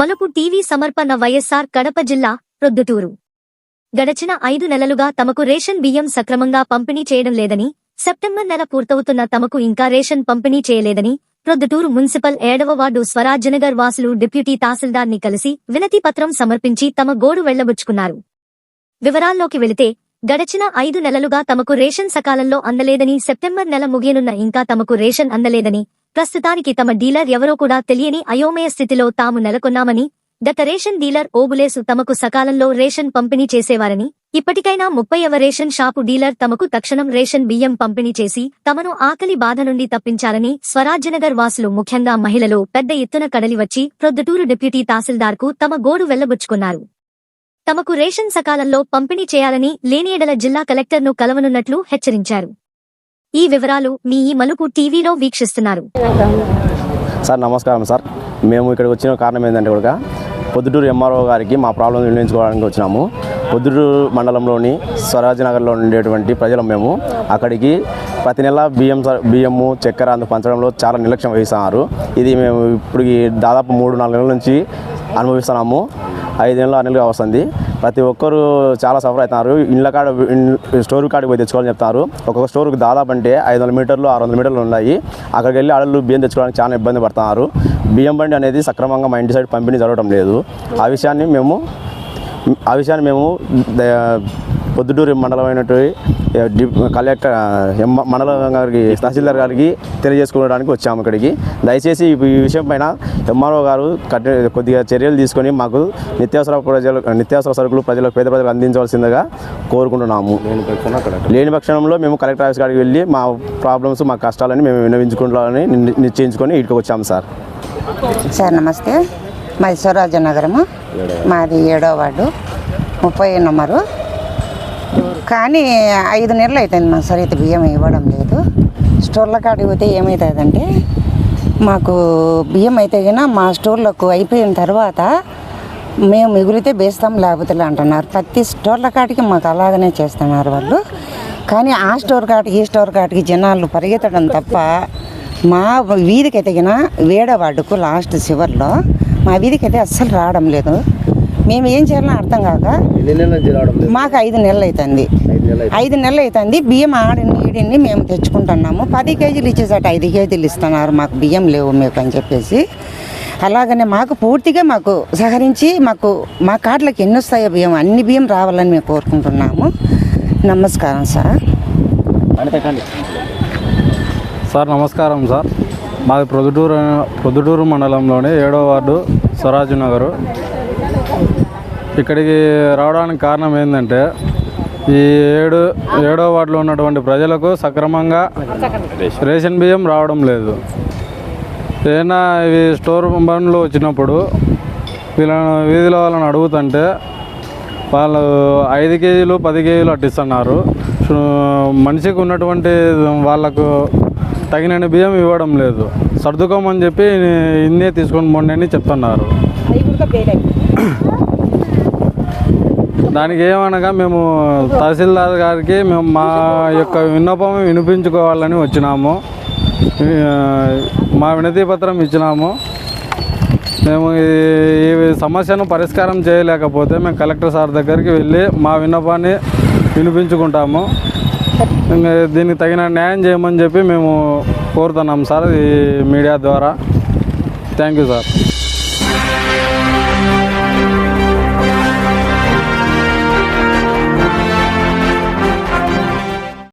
మలుపు టీవీ సమర్పణ వైఎస్ఆర్ కడప జిల్లా ప్రొద్దుటూరు. గడచిన ఐదు నెలలుగా తమకు రేషన్ బియ్యం సక్రమంగా పంపిణీ చేయడం లేదని సెప్టెంబర్ నెల పూర్తవుతున్న తమకు ఇంకా రేషన్ పంపిణీ చేయలేదని ప్రొద్దుటూరు మున్సిపల్ ఏడవ వార్డు స్వరాజ్యనగర్ వాసులు డిప్యూటీ తహసీల్దార్ని కలిసి వినతిపత్రం సమర్పించి తమ గోడు వెళ్ళబుచ్చుకున్నారు. వివరాల్లోకి వెళితే గడచిన ఐదు నెలలుగా తమకు రేషన్ సకాలంలో అందలేదని సెప్టెంబర్ నెల ముగియనున్న ఇంకా తమకు రేషన్ అందలేదని ప్రస్తుతానికి తమ డీలర్ ఎవరో కూడా తెలియని అయోమయ స్థితిలో తాము నెలకొన్నామని గత రేషన్ డీలర్ ఓబులేసు తమకు సకాలంలో రేషన్ పంపిణీ చేసేవారని ఇప్పటికైనా ముప్పైవ రేషన్ షాపు డీలర్ తమకు తక్షణం రేషన్ బియ్యం పంపిణీ చేసి తమను ఆకలి బాధ నుండి తప్పించాలని స్వరాజ్యనగర్ వాసులు ముఖ్యంగా మహిళలు పెద్ద ఎత్తున కడలి వచ్చి ప్రొద్దుటూరు డిప్యూటీ తహసీల్దార్కు తమ గోడు వెళ్ళబుచ్చుకున్నారు. తమకు రేషన్ సకాలంలో పంపిణీ చేయాలని లేనియడల జిల్లా కలెక్టర్ను కలవనున్నట్లు హెచ్చరించారు. ఈ వివరాలు మీ ఈ మలుపు టీవీలో వీక్షిస్తున్నారు. సార్ నమస్కారం సార్. మేము ఇక్కడికి వచ్చిన కారణం ఏంటంటే కూడా పొద్దుటూరు ఎంఆర్ఓ గారికి మా ప్రాబ్లం నిర్ణయించుకోవడానికి వచ్చినాము. పొద్దుటూరు మండలంలోని స్వరాజ్ నగర్లో ఉండేటువంటి ప్రజలు మేము. అక్కడికి ప్రతి నెల బియ్యం స- బియ్యము చక్కెర అందుకు పంచడంలో చాలా నిర్లక్ష్యం వహిస్తున్నారు. ఇది మేము ఇప్పుడు దాదాపు మూడు నాలుగు నెలల నుంచి అనుభవిస్తున్నాము. ఐదు నెలలు ఆరు నెలలుగా వస్తుంది. ప్రతి ఒక్కరు చాలా సఫర్ అవుతున్నారు ఇళ్ళ కాడ స్టోర్ కాడికి పోయి తెచ్చుకోవాలని చెప్తారు. ఒక్కొక్క స్టోర్కి దాదాపు అంటే ఐదు వందల మీటర్లు ఆరు వందల మీటర్లు ఉన్నాయి. అక్కడికి వెళ్ళి ఆడలు బియ్యం తెచ్చుకోవడానికి చాలా ఇబ్బంది పడుతున్నారు బియ్యం బండి అనేది సక్రమంగా మా ఇంటి సైడ్ పంపిణీ జరగడం లేదు. ఆ విషయాన్ని మేము ఆ విషయాన్ని మేము పొద్దుటూరు మండలం అయినటువంటి కలెక్టర్ ఎం- మండలం గారికి తహసీల్దార్ గారికి తెలియజేసుకోవడానికి వచ్చాము ఇక్కడికి. దయచేసి ఈ ఈ విషయం పైన ఎంఆర్ఓ గారు కొద్దిగా చర్యలు తీసుకొని మాకు నిత్యావసర ప్రజలు నిత్యావసర సరుకులు ప్రజలకు పేద ప్రజలకు అందించవలసిందిగా కోరుకుంటున్నాము. లేని పక్షంలో మేము కలెక్టర్ ఆఫీస్ కాడికి వెళ్ళి మా ప్రాబ్లమ్స్ మా కష్టాలని మేము విన్నవించుకుంటామని ని- నిశ్చయించుకొని ఇక్కడికి వచ్చాము సార్. సార్ నమస్తే. మాది స్వరాజ్య నగరము. మాది ఏడో వార్డు. ముప్పై నెంబరు. కానీ ఐదు నెలలు అవుతుంది మాకు సరిగ్గా బియ్యం ఇవ్వడం లేదు. స్టోర్ల కాడికి పోతే ఏమవుతుందంటే మాకు బియ్యం అయితే కన్నా మా స్టోర్లకు అయిపోయిన తర్వాత మేము మిగిలితే బేస్తాం లేకపోతే అంటున్నారు. ప్రతి స్టోర్ల కాడికి మాకు అలాగనే చేస్తున్నారు వాళ్ళు. కానీ ఆ స్టోర్ కాటికి ఈ స్టోర్ కాటికి జనాలు పరిగెత్తడం తప్ప మా వీధికి ఎదిగిన వేడవాడుకు లాస్ట్ చివరిలో మా వీధికి అయితే అస్సలు రావడం లేదు. మేము ఏం చేయాలో అర్థం కాక మాకు ఐదు నెలలు అవుతుంది. ఐదు నెలలు అవుతుంది. బియ్యం ఆడిని ఈడిని మేము తెచ్చుకుంటున్నాము. పది కేజీలు ఇచ్చేసట ఐదు కేజీలు ఇస్తున్నారు. మాకు బియ్యం లేవు మీకు అని చెప్పేసి. అలాగనే మాకు పూర్తిగా మాకు సహకరించి మాకు మా కార్డులకు ఎన్ని వస్తాయో బియ్యం అన్ని బియ్యం రావాలని మేము కోరుకుంటున్నాము. నమస్కారం సార్. సార్ నమస్కారం సార్. మాది ప్రొద్దుటూరు ప్రొద్దుటూరు మండలంలోని ఏడో వార్డు స్వరాజ్ నగరు. ఇక్కడికి రావడానికి కారణం ఏంటంటే ఈ ఏడు ఏడో వార్డులో ఉన్నటువంటి ప్రజలకు సక్రమంగా రేషన్ బియ్యం రావడం లేదు. ఏదైనా ఇవి స్టోర్ బండ్లు వచ్చినప్పుడు వీళ్ళ వీధిలో వాళ్ళని అడుగుతుంటే వాళ్ళు ఐదు కేజీలు పది కేజీలు అట్టిస్తున్నారు. మనిషికి ఉన్నటువంటి వాళ్ళకు తగినన్ని బియ్యం ఇవ్వడం లేదు. సర్దుకోమని చెప్పి ఇన్నే తీసుకొని పోండి అని చెప్తున్నారు. దానికి ఏమనగా మేము తహసీల్దార్ గారికి మేము మా యొక్క విన్నపం వినిపించుకోవాలని వచ్చినాము. మా వినతి పత్రం ఇచ్చినాము. మేము ఈ సమస్యను పరిష్కారం చేయలేకపోతే మేము కలెక్టర్ సార్ దగ్గరికి వెళ్ళి మా విన్నపాన్ని వినిపించుకుంటాము. దీనికి తగిన న్యాయం చేయమని చెప్పి మేము కోరుతున్నాం సార్ ఈ మీడియా ద్వారా. Thank you sir.